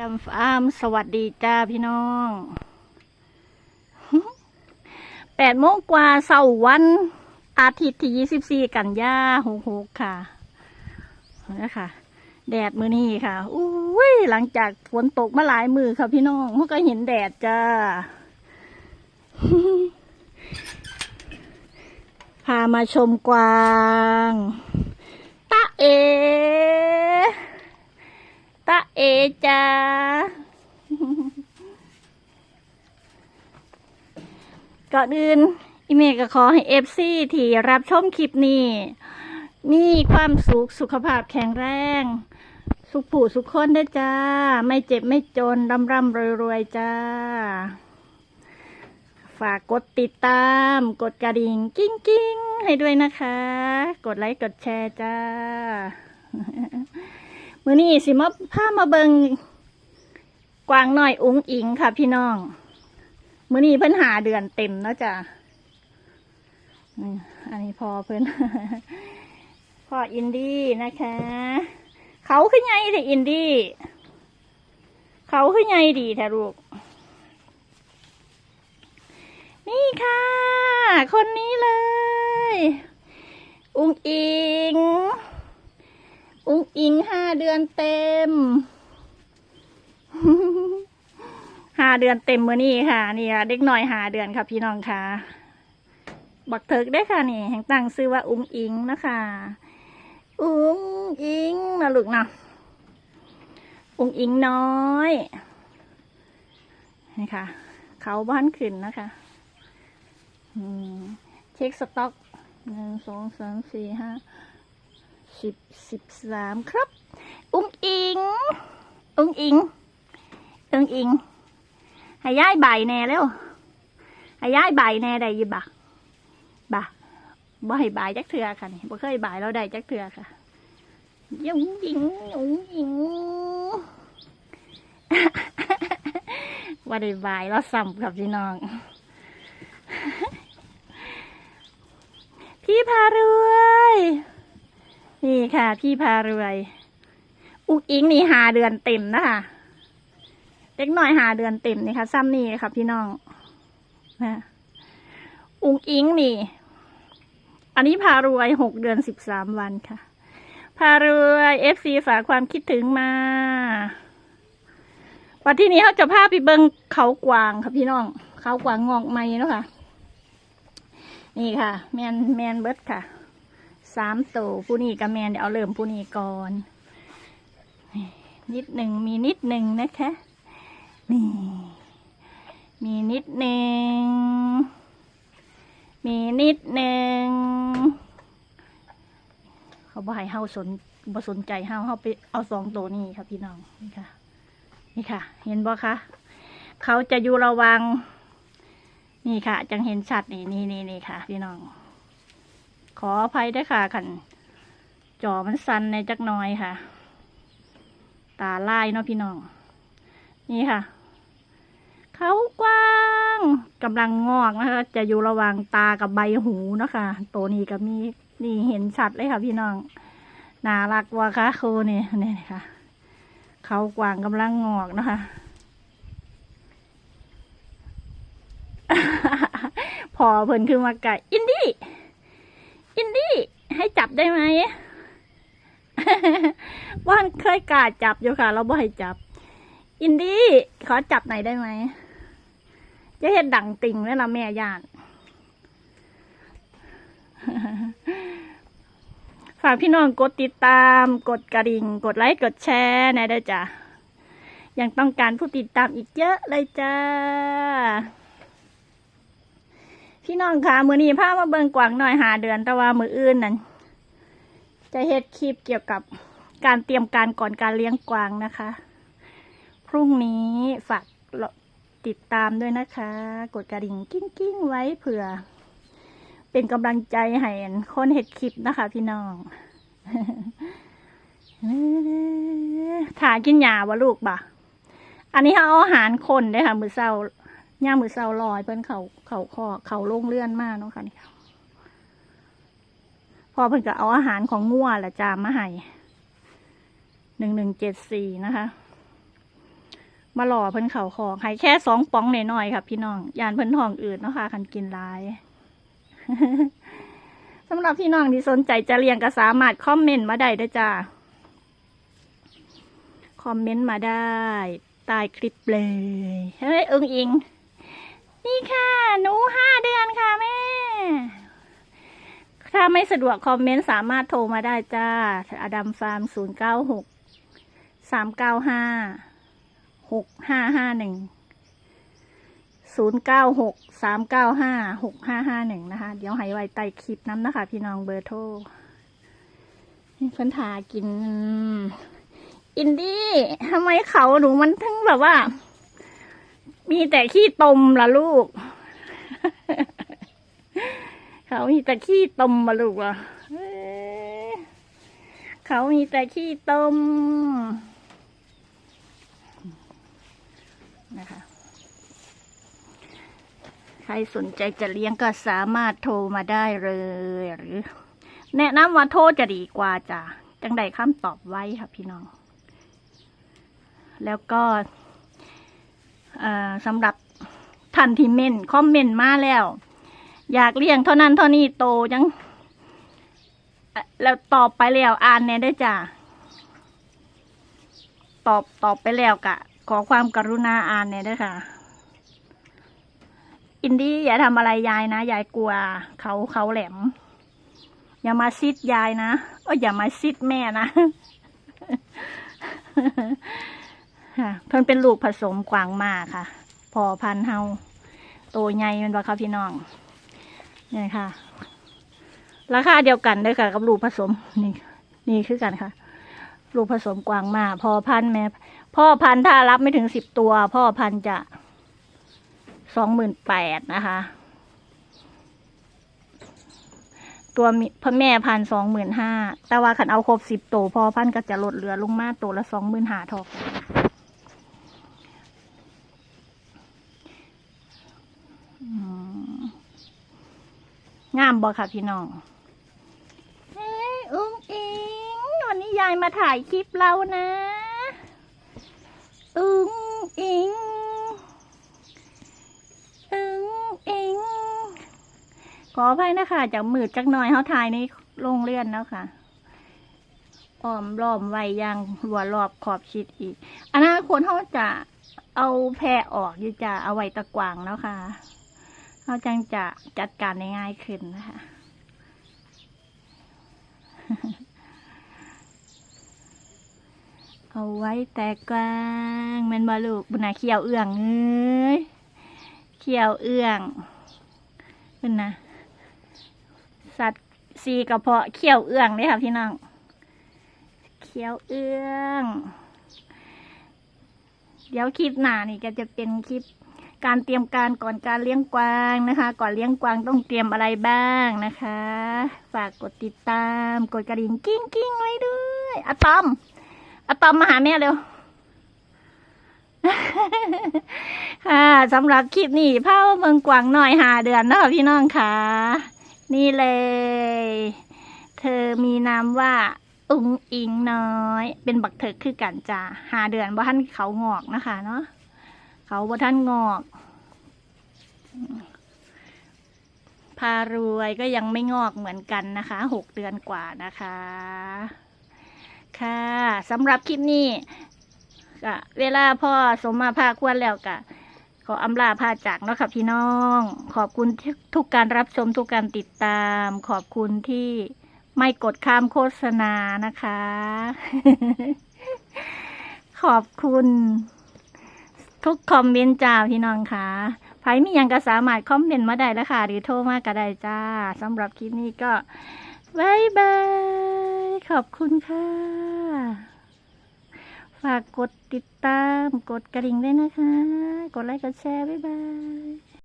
ดำฟาร์มสวัสดีจ้าพี่น้องแปดโมงกว่าเสาร์วันอาทิตย์ที่ยี่สิบสี่กันยาหกหกค่ะนะคะแดดมือนี้ค่ะอุ้ยหลังจากฝนตกมาหลายมือค่ะพี่น้องมันก็เห็นแดดจ้าพามาชมกวางตาเอ ตาเอจ้าก่อนอื่นอีเมก็ขอให้เอฟซีที่รับชมคลิปนี้ มีความสุขสุขภาพแข็งแรง สุขผู้สุขคนได้จ้า ไม่เจ็บไม่จนร่ำร่ำรวยรวยๆจ้า ฝากกดติดตาม กดกระดิ่งกิ้งกิ้งให้ด้วยนะคะ กดไลค์กดแชร์จ้า มื้อนี้สิมาพามาเบิงกวางหน้อยอุ้งอิงค่ะ พี่น้อง มื้อนี้เพิ่นหาเดือนเต็มนะจ้ะอันนี้พอเพิ่นพออินดี้นะคะ เขาขึ้นไงแต่อินดี้เขาขึ้นไงดีแท้ลูก นี่ค่ะ คนนี้เลย อุ้งอิง อุ้งอิงห้าเดือนเต็มห้าเดือนเต็มมือนี่ค่ะนี่ค่ะเด็กหน่อยหาเดือนค่ะพี่น้องค่ะ บักเถิกได้ค่ะนี่แห่งตั้งซื้อว่าอุ้งอิงนะคะอุ้งอิงนะลูกเนาะอุ้งอิงน้อยนี่ค่ะ เขาบ้านขึ้นนะคะเช็คสต็อกหนึ่งสองสามสี่ห้า สิบสิบสามครับ อุ้งอิง อุ้งอิง อุ้งอิงให้ย้ายใบแน่แล้วให้ย้ายใบแน่ได้ยิบะบะบ่ให้ใบายจักเทือค่ะนี่บ่เคยใบายแล้วได้จักเทือค่ะอุ้งอิงอุ้งอิงว่าได้ใบายแล้วซ้ำกับพี่น้อง พี่พารวย นี่ค่ะ พี่พารวย อุกอิงนี่หาเดือนเต็มนะคะเล็กหน้อยหาเดือนเต็มนี่ค่ะ ซ้ำนี่ค่ะ พี่น้องนะอุกอิงนี่ อันนี้พารวยหกเดือนสิบสามวันค่ะ พารวยเอฟซีฝากความคิดถึงมาวันที่นี้เขาจะพาไปเบิงเขากวางค่ะพี่น้อง เขากวางงอกไม้เนาะค่ะ นี่ค่ะ แมนแมนเบิร์ดค่ะ สามตัวผู้นี้กับแมนเดี๋ยวเอาเริ่มผู้นี้ก่อน นิดหนึ่งมีนิดหนึ่งนะคะนี่มีนิดหนึ่งมีนิดหนึ่งเขาบ่ให้เฮาสนบ่สนใจเฮาเฮาไปเอาสองตัวนี้ค่ะพี่น้องนี่ค่ะ นี่ค่ะ เห็นบ่คะเขาจะอยู่ระวัง นี่ค่ะ จังเห็นชัดนี่นี่นี่นี่ค่ะ พี่น้อง ขออภัยด้วยค่ะขันจอมันสันในจักน้อยค่ะ ตาลายเนาะพี่น้อง นี่ค่ะ เขากว้างกำลังงอกนะคะ จะอยู่ระหว่างตากับใบหูเนาะค่ะตัวนี้ก็มีนี่เห็นชัดเลยค่ะ พี่น้องน่ารักว่ะคะครูนี่นี่ค่ะ เขากว้างกำลังงอกนะคะพอเพิ่นขึ้นมาไก่อินดี้ อินดี้ให้จับได้ไหมว่านเคยกาจับอยู่ค่ะ เราบ่ให้จับ อินดี้ขอจับหน่อยได้ไหมจะเห็นดังติ่งแล้วนะแม่ย่านฝากพี่น้องกดติดตาม กดกระดิ่ง กดไลค์ กดแชร์หนะได้อจ้ะยังต้องการผู้ติดตามอีกเยอะเลยจ้า พี่น้องคะมือนี้พามาเบิ่งกวางหน่อยหาเดือนแต่ว่ามืออื่นนั่นจะเฮ็ดคลิปเกี่ยวกับการเตรียมการก่อนการเลี้ยงกวางนะคะ พรุ่งนี้ฝากติดตามด้วยนะคะ กดกระดิ่งกิ้งกิ้งๆไว้เผื่อ เป็นกำลังใจให้คนเฮ็ดคลิปนะคะ พี่น้องถ่ากินหยาวะลูกบ่ะ อันนี้เขาเอาอาหารคนเด้ค่ะ มือเศร้า ย่ามือเศร้าลอยเพิ่นเขาเขาคอเขาลงเลื่อนมากเนาะค่ะนี่พอเพิ่นก็เอาอาหารของงัวละจามมาให้หนึ่งหนึ่งเจ็ดสี่นะคะมาหล่อเพิ่นเข่าของให้แค่สองป๋องหน่อยๆค่ะพี่น้องยานเพิ่นทองอืดเนาะค่ะคันกินลายสำหรับพี่น้องที่สนใจจะเลี้ยงก็สามารถคอมเมนต์มาได้ด้จ้าคอมเมนต์มาได้ใต้คลิปเลยเฮ้ยเอิงอิง นี่ค่ะ หนูห้าเดือนค่ะแม่ ถ้าไม่สะดวกคอมเมนต์สามารถโทรมาได้จ้า อดัมฟาร์มศูนย์เก้าหกสามเก้าห้าหกห้าห้าหนึ่งศูนย์เก้าหกสามเก้าห้าหกห้าห้าหนึ่งนะคะ เดี๋ยวให้ไว้ใต้คลิปน้ำนะคะ พี่น้องเบอร์โทรนี่เพิ่อนทากิน อินดี้ทำไมเขาหนูมันถึงแบบว่า มีแต่ขี้ตมล่ะลูก เขามีแต่ขี้ตมมาลูกอะเขามีแต่ขี้ตมนะคะ ใครสนใจจะเลี้ยงก็สามารถโทรมาได้เลยหรือ แนะนำว่าโทรจะดีกว่าจ้ะจังใดคำตอบไว้ค่ะพี่น้อง แล้วก็ สำหรับท่านที่เม่นคอมเมนต์มาแล้ว อยากเลี้ยงเท่านั้นเท่านี้โตจังแล้วตอบไปแล้วอ่านแน่ได้จ้ะตอบตอบไปแล้วกะ ขอความกรุณาอ่านแน่ได้ค่ะ อินดี้อย่าทำอะไรยายนะ ยายกลัวเขาเขาแหลม อย่ามาซิดยายนะโอ้ยอย่ามาซิดแม่นะ ค่ะเพิ่นเป็นลูกผสมกวางมาค่ะ พอพันเฮาโตใหญ่แมันว่าค่ะพี่น้องนี่ค่ะ ราคาเดียวกันเลยค่ะ กับลูกผสมนี่นี่คือกันค่ะ ลูกผสมกวางมาพอพันแม่พ่อพันถ้ารับไม่ถึงสิบตัว พ่อพันจะสองหมื่นแปดนะคะ ตัวพ่อแม่พันสองหมื่นห้าแต่ว่าขันเอาครบสิบตัวพ่อพันก็จะลดเหลือลงมาตัวละสองหมื่นห้าทอกอืม งามบ่ค่ะพี่น้องเฮ้อุ้งอิงวันนี้ยายมาถ่ายคลิปเรานะอุ้งอิงอึงอิงขออภัยนะคะจากมืดจักหน่อยเขาถ่ายในโรงเรือนแล้วค่ะอ้อมล้อมไว้ยางหัวรอบขอบชิดอีกอนาคตเขาจะเอาแพรออกอยู่จะเอาไว้ตะกวางแล้วค่ะ เขาจังจะจัดการได้ง่ายขึ้นนะคะ เอาไว้แต่กวางมันบาลูกบุญนาเขียวเอื้องเอ้ยเขียวเอื้องขึ้นนะสัตว์สีกระเพาะเขียวเอื้องเลยค่ะพี่น้องเขียวเอื้อง เดี๋ยวคลิปหน้านี่ก็จะเป็นคลิป การเตรียมการก่อนการเลี้ยงกวางนะคะ ก่อนเลี้ยงกวางต้องเตรียมอะไรบ้างนะคะ ฝากกดติดตามกดกระดิ่งกิ้งกิ้งไว้ด้วยอะตอมอะตอมมาหาแม่เร็วค่ะสำหรับคลิปนี้พาเมืองกวางหน่อยหาเดือนเนาะพี่น้องค่ะนี่เลย เธอมีนามว่าอุงอิงน้อย เป็นบักเถิกคือกันจ้าหาเดือนว่าท่านเขางอกนะคะเนาะเขาว่าท่านงอก พารวยก็ยังไม่งอกเหมือนกันนะคะหกเดือนกว่านะคะ ค่ะสำหรับคลิปนี้ก็เวลาพ่อสมมาภาควรแล้วก็ขออำลาพาจากเนาะค่ะพี่น้อง ขอบคุณทุกการรับชมทุกการติดตาม ขอบคุณที่ไม่กดข้ามโฆษณานะคะ ขอบคุณ ทุกคอมเมนต์จ้าพี่น้องค่ะ ไผมียังก็สามารถคอมเมนต์มาได้แล้วค่ะ หรือโทรมาก็ได้จ้าสำหรับคลิปนี้ก็บายบาย ขอบคุณค่ะ ฝากกดติดตาม กดกระดิ่งด้วยนะคะ กดไลค์ กดแชร์ บ๊ายบาย